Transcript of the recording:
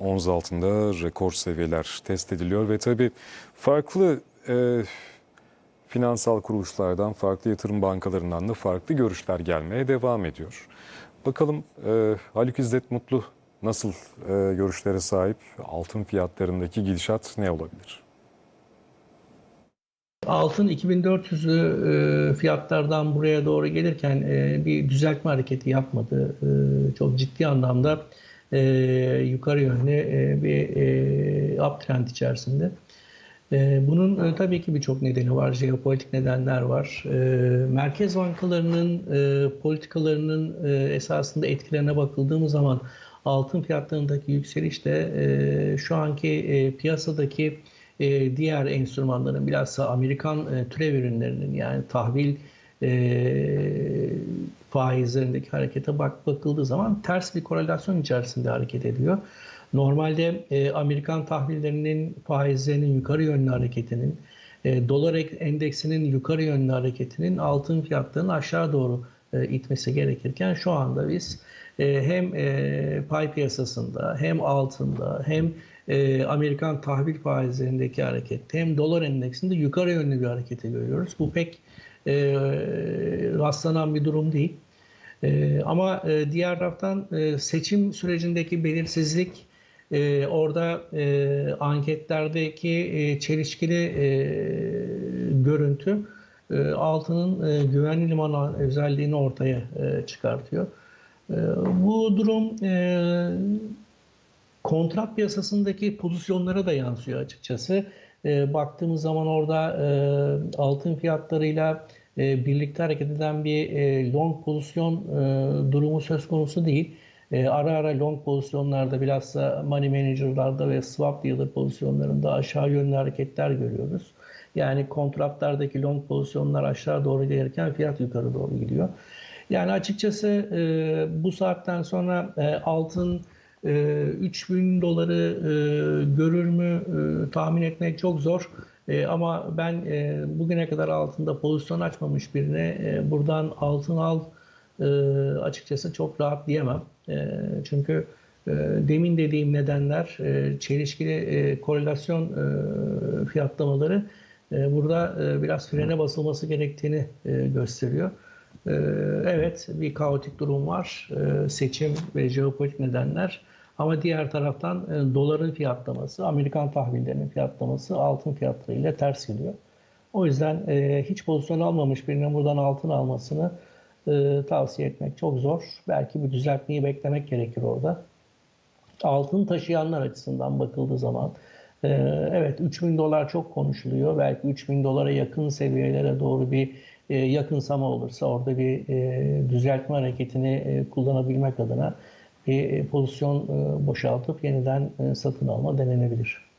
Ons altında rekor seviyeler test ediliyor ve tabii farklı e, finansal kuruluşlardan, farklı yatırım bankalarından da farklı görüşler gelmeye devam ediyor. Bakalım e, Haluk İzzet Mutlu nasıl e, görüşlere sahip, altın fiyatlarındaki gidişat ne olabilir? Altın 2400'lü e, fiyatlardan buraya doğru gelirken e, bir düzeltme hareketi yapmadı. E, çok ciddi anlamda e, yukarı yönlü e, bir e, uptrend içerisinde. E, bunun e, tabii ki birçok nedeni var, jeopolitik nedenler var. E, merkez bankalarının e, politikalarının e, esasında etkilerine bakıldığımız zaman altın fiyatlarındaki yükseliş de e, şu anki e, piyasadaki e, diğer enstrümanların bilhassa Amerikan e, türev ürünlerinin yani tahvil e, faizlerindeki harekete bak bakıldığı zaman ters bir korelasyon içerisinde hareket ediyor. Normalde e, Amerikan tahvillerinin faizlerinin yukarı yönlü hareketinin, e, dolar endeksinin yukarı yönlü hareketinin altın fiyatlarının aşağı doğru e, itmesi gerekirken şu anda biz hem e, pay piyasasında hem altında hem e, Amerikan tahvil faizlerindeki harekette hem dolar endeksinde yukarı yönlü bir hareketi görüyoruz. Bu pek e, rastlanan bir durum değil. Ama diğer taraftan seçim sürecindeki belirsizlik orada anketlerdeki çelişkili görüntü altının güvenli liman özelliğini ortaya çıkartıyor. E, bu durum e, kontrat piyasasındaki pozisyonlara da yansıyor açıkçası. E, baktığımız zaman orada e, altın fiyatlarıyla e, birlikte hareket eden bir long pozisyon durumu söz konusu değil. Ara ara long pozisyonlarda bilhassa money manager'larda ve swap dealer pozisyonlarında aşağı yönlü hareketler görüyoruz. Yani kontratlardaki long pozisyonlar aşağı doğru gelirken fiyat yukarı doğru gidiyor. Yani açıkçası e, bu saatten sonra e, altın e, 3000 doları e, görür mü e, tahmin etmek çok zor. E, ama ben e, bugüne kadar altında pozisyon açmamış birine e, buradan altın al e, açıkçası çok rahat diyemem. E, çünkü e, demin dediğim nedenler e, çelişkili e, korelasyon e, fiyatlamaları e, burada e, biraz frene basılması gerektiğini e, gösteriyor. E, evet bir kaotik durum var. E, seçim ve jeopolitik nedenler. Ama diğer taraftan e, doların fiyatlaması, Amerikan tahvillerinin fiyatlaması altın fiyatlarıyla ters gidiyor. O yüzden e, hiç pozisyon almamış birinin buradan altın almasını e, tavsiye etmek çok zor. Belki bir düzeltmeyi beklemek gerekir orada. Altın taşıyanlar açısından bakıldığı zaman evet 3000 dolar çok konuşuluyor. Belki 3000 dolara yakın seviyelere doğru bir e, yakınsama olursa orada bir e, düzeltme hareketini e, kullanabilmek adına bir pozisyon e, boşaltıp yeniden e, satın alma denenebilir.